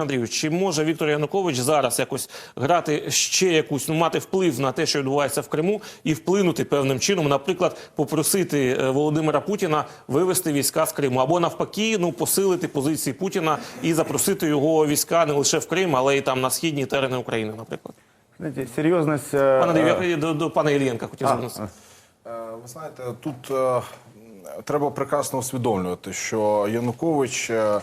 Андрію, чи може Віктор Янукович зараз якось грати ще якусь, ну мати вплив на те, що відбувається в Криму, і вплинути певним чином, наприклад, попросити е, Володимира Путіна вивести війська з Криму, або навпаки, ну посилити позиції Путіна і запросити його війська не лише в Крим, але й там на східні терени України, наприклад. Знаете, серьезность... э, Пане Андрію, я до, до пана Іллєнка хотів звернутися. Е, Ви знаєте, тут е, треба прекрасно усвідомлювати, що Янукович е, е,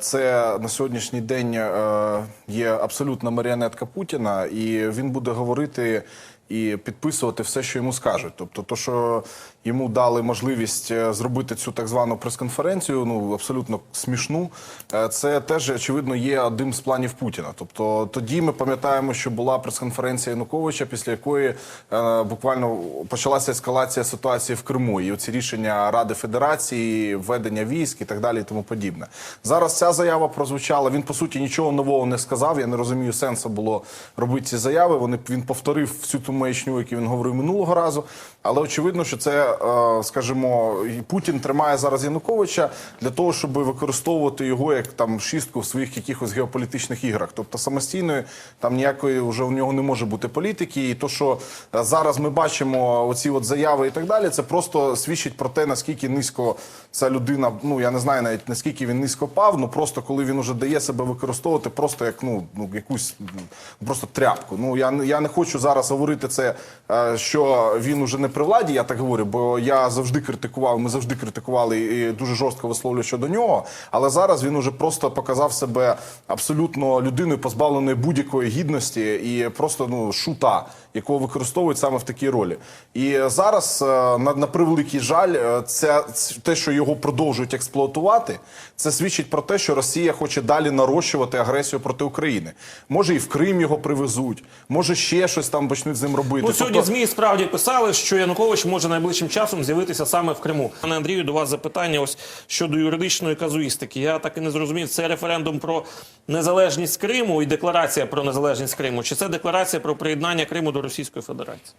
це на сьогоднішній день е, є абсолютна маріонетка Путіна, і він буде говорити і підписувати все, що йому скажуть. Тобто, то, що йому дали можливість е, зробити цю так звану прес-конференцію, ну абсолютно смішну, е, це теж очевидно є одним з планів Путіна. Тобто тоді ми пам'ятаємо, що була прес-конференція Януковича, після якої е, буквально почалася ескалація ситуації в Криму, і оці рішення Ради Федерації, введення військ і так далі, і тому подібне. Зараз ця заява прозвучала. Він по суті нічого нового не сказав. Я не розумію сенсу було робити ці заяви. Вони він повторив всю ту маячню, який він говорив минулого разу. Але очевидно, що це, е, скажімо, Путін тримає зараз Януковича для того, щоб використовувати його як там шістку в своїх якихось геополітичних іграх. Тобто самостійної там ніякої вже у нього не може бути політики. І то, що е, зараз ми бачимо оці от заяви і так далі, це просто свідчить про те, наскільки низько ця людина. Ну я не знаю навіть наскільки він низько пав. Ну просто коли він уже дає себе використовувати, просто як ну, ну якусь ну, просто тряпку. Ну я я не хочу зараз говорити це, е, що він уже не при владі. Я так говорю, бо я завжди критикував. Ми завжди критикували і дуже жорстко висловлюю щодо нього. Але зараз він уже просто показав себе абсолютно людиною, позбавленою будь-якої гідності і просто ну шута, якого використовують саме в такій ролі. І зараз е, на, на превеликий жаль, це те, що його продовжують експлуатувати, це свідчить про те, що Росія хоче далі нарощувати агресію проти України. Може, і в Крим його привезуть, може ще щось там почнуть з ним робити. Ну, сьогодні Тобто- ЗМІ справді писали, що Янукович може найближчим часом з'явитися саме в Криму. Пане Андрію, до вас запитання ось щодо юридичної казуїстики. Я так і не зрозумів, це референдум про незалежність Криму і декларація про незалежність Криму, чи це декларація про приєднання Криму до Російської Федерації?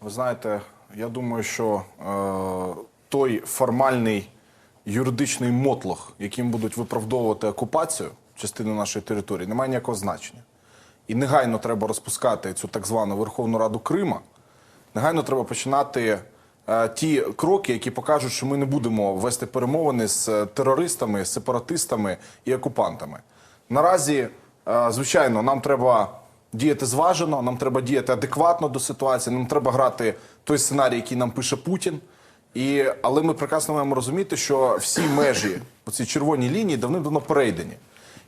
Ви знаєте, я думаю, що е, той формальний юридичний мотлох, яким будуть виправдовувати окупацію частини нашої території, не має ніякого значення. І негайно треба розпускати цю так звану Верховну Раду Крима. Негайно треба починати е, ті кроки, які покажуть, що ми не будемо вести перемовини з е, терористами, сепаратистами і окупантами. Наразі, е, звичайно, нам треба діяти зважено, нам треба діяти адекватно до ситуації, нам треба грати той сценарій, який нам пише Путін. І, але ми прекрасно маємо розуміти, що всі межі, оці червоні лінії, давним-давно перейдені.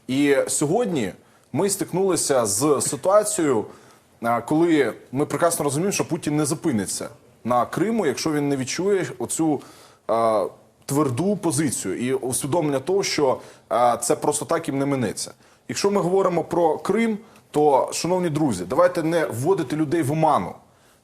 І сьогодні ми стикнулися з ситуацією, коли ми прекрасно розуміємо, що Путін не зупиниться на Криму, якщо він не відчує оцю а, тверду позицію і усвідомлення того, що а, це просто так їм не минеться. Якщо ми говоримо про Крим, то, шановні друзі, давайте не вводити людей в оману.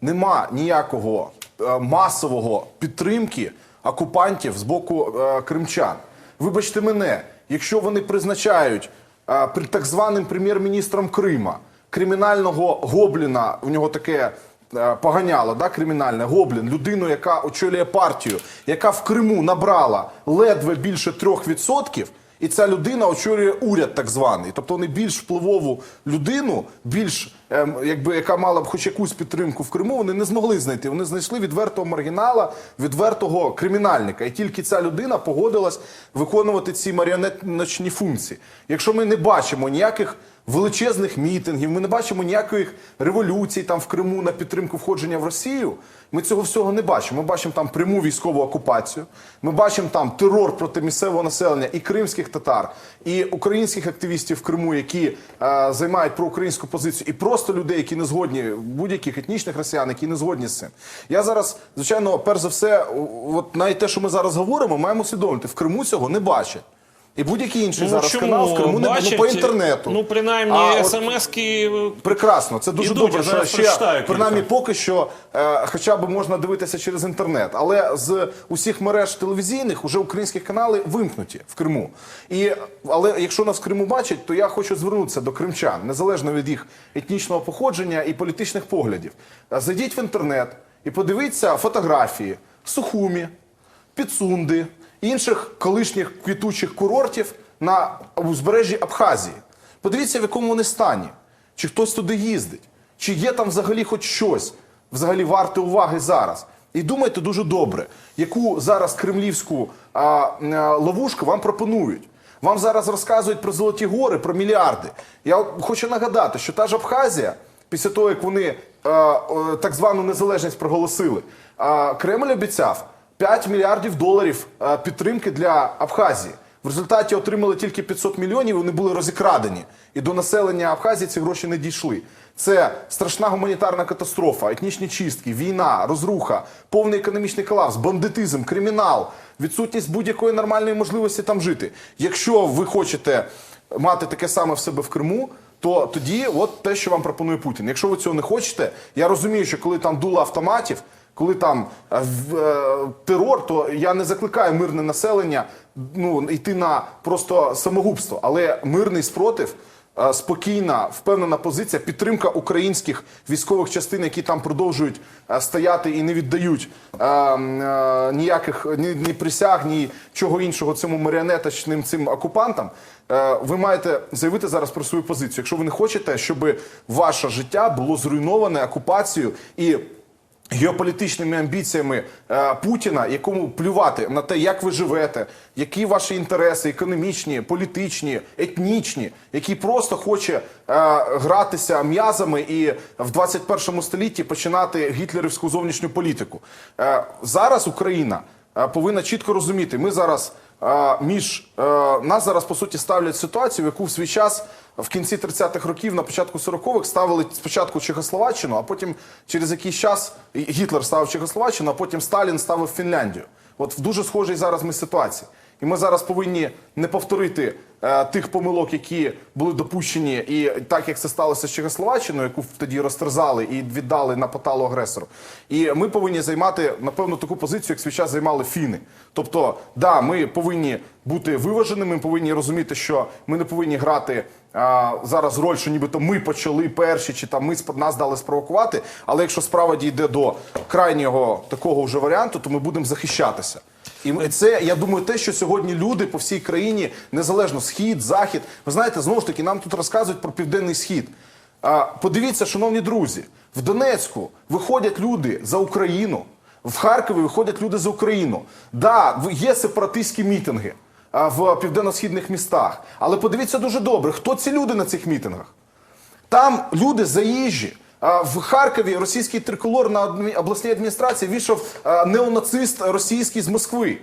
Нема ніякого е, масового підтримки окупантів з боку е, кримчан. Вибачте мене, якщо вони призначають е, при так званим прем'єр-міністром Крима кримінального гобліна, у нього таке е, поганяло, да, кримінальне гоблін, людину, яка очолює партію, яка в Криму набрала ледве більше 3%, і ця людина очолює уряд так званий. Тобто вони більш впливову людину, більш ем, якби яка мала б хоч якусь підтримку в Криму, вони не змогли знайти. Вони знайшли відвертого маргінала, відвертого кримінальника. І тільки ця людина погодилась виконувати ці маріонетночні функції. Якщо ми не бачимо ніяких величезних мітингів, ми не бачимо ніяких революцій там в Криму на підтримку входження в Росію. Ми цього всього не бачимо. Ми бачимо там пряму військову окупацію. Ми бачимо там терор проти місцевого населення і кримських татар, і українських активістів в Криму, які е, займають проукраїнську позицію, і просто людей, які не згодні, будь-яких етнічних росіян, які не згодні з цим. Я зараз, звичайно, перш за все, от навіть те, що ми зараз говоримо, маємо усвідомити, в Криму цього не бачать. І будь-який інший зараз чому? канал в Криму не ну, по інтернету. Ну, принаймні, А от- Прекрасно, це дуже добре. Що ще принаймні кілька. поки що, е, хоча б можна дивитися через інтернет, але з усіх мереж телевізійних уже українські канали вимкнуті в Криму. І але якщо нас в Криму бачать, то я хочу звернутися до кримчан, незалежно від їх етнічного походження і політичних поглядів. Е, Зайдіть в інтернет і подивіться фотографії Сухумі, Підсунди, інших колишніх квітучих курортів на узбережжі Абхазії. Подивіться, в якому вони стані. Чи хтось туди їздить, чи є там взагалі хоч щось, взагалі варте уваги зараз. І думайте дуже добре, яку зараз кремлівську а, а, ловушку вам пропонують. Вам зараз розказують про золоті гори, про мільярди. Я хочу нагадати, що та ж Абхазія, після того як вони е, е, так звану незалежність проголосили, е, Кремль обіцяв 5 мільярдів доларів е, підтримки для Абхазії. В результаті отримали тільки 500 мільйонів. Вони були розікрадені, і до населення Абхазії ці гроші не дійшли. Це страшна гуманітарна катастрофа, етнічні чистки, війна, розруха, повний економічний колапс, бандитизм, кримінал, відсутність будь-якої нормальної можливості там жити. Якщо ви хочете мати таке саме в себе в Криму, то тоді от те, що вам пропонує Путін. Якщо ви цього не хочете, я розумію, що коли там дуло автоматів, коли там е, в- е, терор, то я не закликаю мирне населення ну, йти на просто самогубство, але мирний спротив. е, Спокійна, впевнена позиція, підтримка українських військових частин, які там продовжують стояти і не віддають е, е, ніяких ні, ні присяг, ні чого іншого цьому маріонеточним цим окупантам. Ви маєте заявити зараз про свою позицію. Якщо ви не хочете, щоб ваше життя було зруйноване окупацією і геополітичними амбіціями е, Путіна, якому плювати на те, як ви живете, які ваші інтереси економічні, політичні, етнічні, який просто хоче е, гратися м'язами і в 21 столітті починати гітлерівську зовнішню політику. Е, зараз Україна е, повинна чітко розуміти, ми зараз. е, Між е, нас зараз по суті ставлять ситуацію, в яку в свій час в кінці 30-х років, на початку 40-х ставили спочатку Чехословаччину, а потім через якийсь час Гітлер ставив Чехословаччину, а потім Сталін ставив Фінляндію. От в дуже схожій зараз ми ситуації. І ми зараз повинні не повторити тих помилок, які були допущені, і так як це сталося з Чехословаччиною, яку тоді розтерзали і віддали на поталу агресору. І ми повинні займати напевно таку позицію, як свій час займали фіни. Тобто, да, ми повинні бути виваженими, ми повинні розуміти, що ми не повинні грати зараз роль, що нібито ми почали перші, чи там ми нас дали спровокувати. Але якщо справа дійде до крайнього такого вже варіанту, то ми будемо захищатися. І це, я думаю, те, що сьогодні люди по всій країні, незалежно схід, захід, ви знаєте, знову ж таки, нам тут розказують про південний схід. А, подивіться, шановні друзі, в Донецьку виходять люди за Україну, в Харкові виходять люди за Україну. Да, є сепаратистські мітинги в південно-східних містах. Але подивіться дуже добре, хто ці люди на цих мітингах. Там люди заїжджі. В Харкові російський триколор на обласній адміністрації вийшов е, неонацист російський з Москви.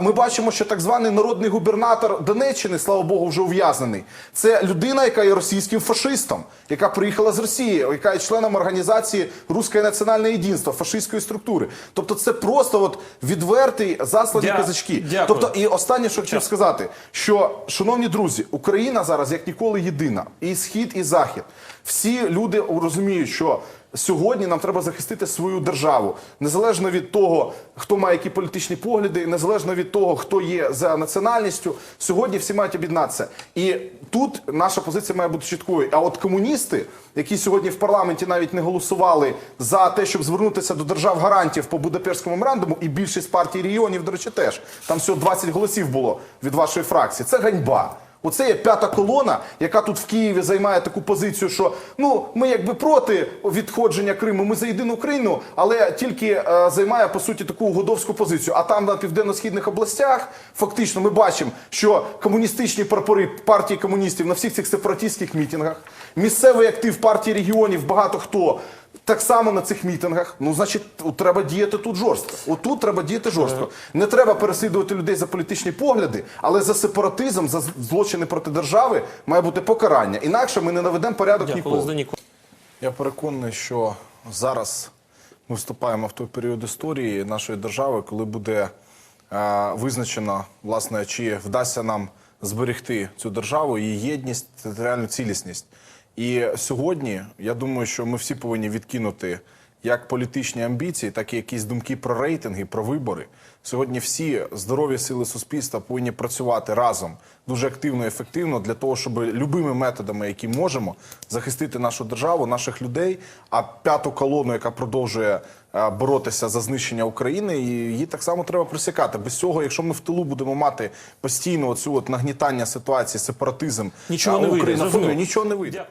Ми бачимо, що так званий народний губернатор Донеччини, слава Богу, вже ув'язнений. Це людина, яка є російським фашистом, яка приїхала з Росії, яка є членом організації Руське національне єдинство, фашистської структури. Тобто, це просто от відвертий заслані Дя- казачки. дякую. Тобто, і останнє, що хотів сказати, що, шановні друзі, Україна зараз як ніколи єдина. І схід, і захід. Всі люди розуміють, що сьогодні нам треба захистити свою державу, незалежно від того, хто має які політичні погляди, незалежно від того, хто є за національністю. Сьогодні всі мають об'єднатися. І тут наша позиція має бути чіткою. А от комуністи, які сьогодні в парламенті навіть не голосували за те, щоб звернутися до держав гарантів по Будапештському меморандуму, і більшість партій регіонів, до речі, теж там всього 20 голосів було від вашої фракції. Це ганьба. Оце є п'ята колона, яка тут в Києві займає таку позицію, що ну ми якби проти відходження Криму, ми за єдину Україну, але тільки е, займає по суті таку угодовську позицію. А там на південно-східних областях фактично ми бачимо, що комуністичні прапори партії комуністів на всіх цих сепаратистських мітингах, місцевий актив партії регіонів, багато хто. Так само на цих мітингах, ну значить, треба діяти тут жорстко. Отут треба діяти жорстко. Не треба переслідувати людей за політичні погляди, але за сепаратизм, за злочини проти держави має бути покарання. Інакше ми не наведемо порядок ніколи. Я переконаний, що зараз ми вступаємо в той період історії нашої держави, коли буде е, визначено, власне, чи вдасться нам зберегти цю державу, її єдність, територіальну цілісність. І сьогодні я думаю, що ми всі повинні відкинути як політичні амбіції, так і якісь думки про рейтинги, про вибори. Сьогодні всі здорові сили суспільства повинні працювати разом дуже активно і ефективно для того, щоб любими методами, які можемо, захистити нашу державу, наших людей. А п'яту колону, яка продовжує е, боротися за знищення України, її так само треба присікати. Без цього, якщо ми в тилу будемо мати постійно оцю от нагнітання ситуації, сепаратизм, Нічого не вийде, нічого не вийде.